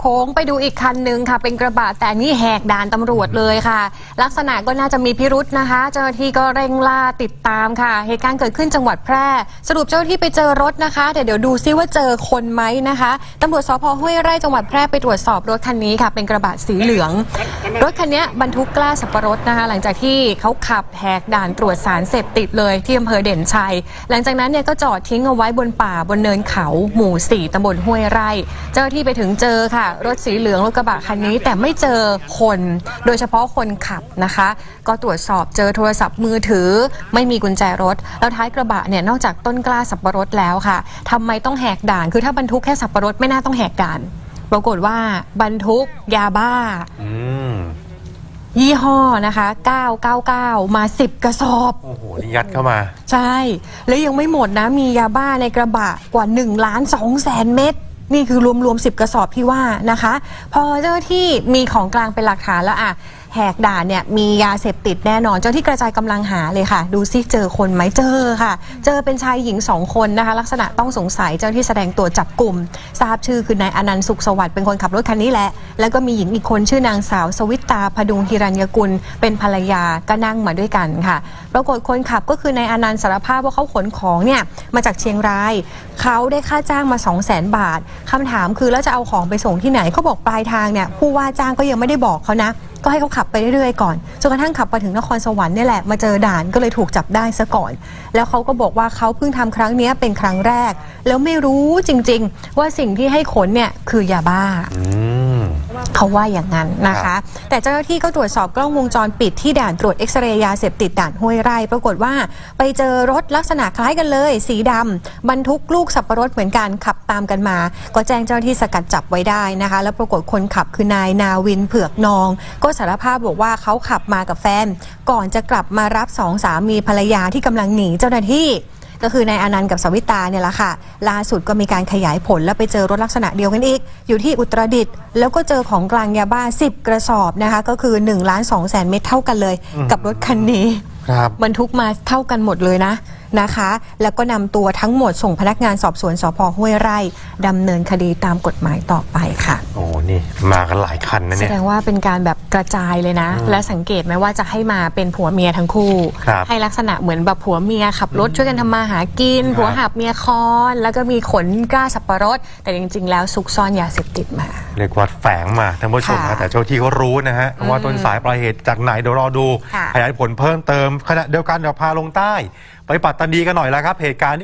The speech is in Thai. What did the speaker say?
โค้งไปดูอีกคันหนึ่งค่ะ เป็นกระบะแต่นี่แหกด่านตำรวจเลยค่ะ ลักษณะก็น่าจะมีพิรุษนะคะ เจ้าหน้าที่ก็เร่งล่าติดตามค่ะ เหตุการณ์เกิดขึ้นจังหวัดแพร่ สรุปเจ้าหน้าที่ไปเจอรถนะคะแต่เดี๋ยวดูซิว่าเจอคนไหมนะคะตำรวจสพห้วยไร่จังหวัดแพร่ไปตรวจสอบรถคันนี้ค่ะ เป็นกระบะสีเหลือง รถคันนี้บรรทุกกล้าสับปะรดนะคะ หลังจากที่เขาขับแหกด่านตรวจสารเสพติดเลยที่อำเภอเด่นชัย หลังจากนั้นเนี่ยก็จอดทิ้งเอาไว้บนป่าบนเนินเขาหมู่สี่ตำบลห้วยไร่ เจ้าหน้าที่ไปถึงเจอค่ะรถสีเหลืองรถกระบะคันนี้ แต่ไม่เจอคน โดยเฉพาะคนขับนะคะ ก็ตรวจสอบเจอโทรศัพท์มือถือ ไม่มีกุญแจรถ แล้วท้ายกระบะเนี่ยนอกจากต้นกล้าสับปะรดแล้วค่ะทำไมต้องแหกด่าน คือถ้าบรรทุกแค่สับปะรดไม่น่าต้องแหกด่าน ปรากฏว่าบรรทุกยาบ้าอืมยี่ห้อนะคะ 999 มา 10 กระสอบ โอ้โห นี่ยัดเข้ามา ใช่ แล้วยังไม่หมดนะ มียาบ้าในกระบะกว่า 1 ล้าน2แสนเม็ด นี่คือรวมๆ10 กระสอบที่ว่านะคะ พอเจ้าหน้าที่มีของกลางเป็นหลักฐานแล้วอะแหกด่านเนี่ยมียาเสพติดแน่นอน เจ้าที่กระจายกำลังหาเลยค่ะ ดูซิเจอคนไหมเจอค่ะ เจอเป็นชายหญิงสองคนนะคะ ลักษณะต้องสงสัยเจ้าที่แสดงตัวจับกลุ่มทราบชื่อคือนายอนันต์สุขสวัสดิ์เป็นคนขับรถคันนี้แหละ แล้วก็มีหญิงอีกคนชื่อนางสาวสวิตาพดุงฮิรัญญกุล เป็นภรรยาก็นั่งมาด้วยกันค่ะ ปรากฏคนขับก็คือนายอนันต์สารภาพว่าเขาขนของเนี่ยมาจากเชียงรายเขาได้ค่าจ้างมา 2 0 0 0 0 0 บาทคำถามคือแล้วจะเอาของไปส่งที่ไหนเขาบอกปลายทางเนี่ยผู้ว่าจ้างก็ยังไม่ได้บอกเขานะ ก็ให้เขาขับไปเรื่อยๆก่อนจนกระทั่งขับไปถึงนครสวรรค์เนี่ยแหละมาเจอด่านก็เลยถูกจับได้ซะก่อน แล้วเขาก็บอกว่าเขาเพิ่งทำครั้งนี้เป็นครั้งแรก แล้วไม่รู้จริง ๆ ว่าสิ่งที่ให้ขนเนี่ยคือยาบ้า เขาว่าอย่างนั้นนะคะ แต่เจ้าหน้าที่ก็ตรวจสอบกล้องวงจรปิดที่ด่านตรวจเอ็กซเรย์ยาเสพติดด่านห้วยไร่ ปรากฏว่าไปเจอรถลักษณะคล้ายกันเลย สีดำบรรทุกลูกสับปะรดเหมือนกันขับตามกันมา ก็แจ้งเจ้าหน้าที่สกัดจับไว้ได้นะคะ แล้วปรากฏคนขับคือนายนาวินเผือกนอง ก็สารภาพบอกว่าเขาขับมากับแฟน ก่อนจะกลับมารับสองสามีภรรยาที่กำลังหนีเจ้าหน้าที่ ก็คือนายอนันต์กับสวิตาเนี่ยแหละค่ะ ล่าสุดก็มีการขยายผลแล้วไปเจอรถลักษณะเดียวกันอีก อยู่ที่อุตรดิตถ์แล้วก็เจอของกลางยาบ้า 10 กระสอบนะคะ ก็คือ1ล้าน2แสนเม็ดเท่ากันเลย กับรถคันนี้ครับบรรทุกมาเท่ากันหมดเลยนะนะคะ แล้วก็นำตัวทั้งหมดส่งพนักงานสอบสวนสพห้วยไร่ดำเนินคดีตามกฎหมายต่อไปค่ะโอ้ นี่มากันหลายคันนะแสเนี่ย ดงว่าเป็นการแบบกระจายเลยนะ และสังเกตไหมว่าจะให้มาเป็นผัวเมียทั้งคู่ ครับให้ลักษณะเหมือนแบบผัวเมียขับรถช่วยกันทำมาหากิน ครับ ผัวหับเมียคอน แล้วก็มีขนกล้าสับปะรด แต่จริง ๆ แล้วซุกซ่อนยาเสพติดมา เรียกว่าแฝงมาท่านผู้ชมค่ะนะแต่เจ้าที่เขารู้นะฮะว่าต้นสายปลายเหตุจากไหนเดี๋ยวรอดูค่ะ ขยายผลเพิ่มเติมขณะเดียวกันเดี๋ยวพาลงใต้ ไปปัตตานีกันหน่อยแล้วครับเหตุการณ์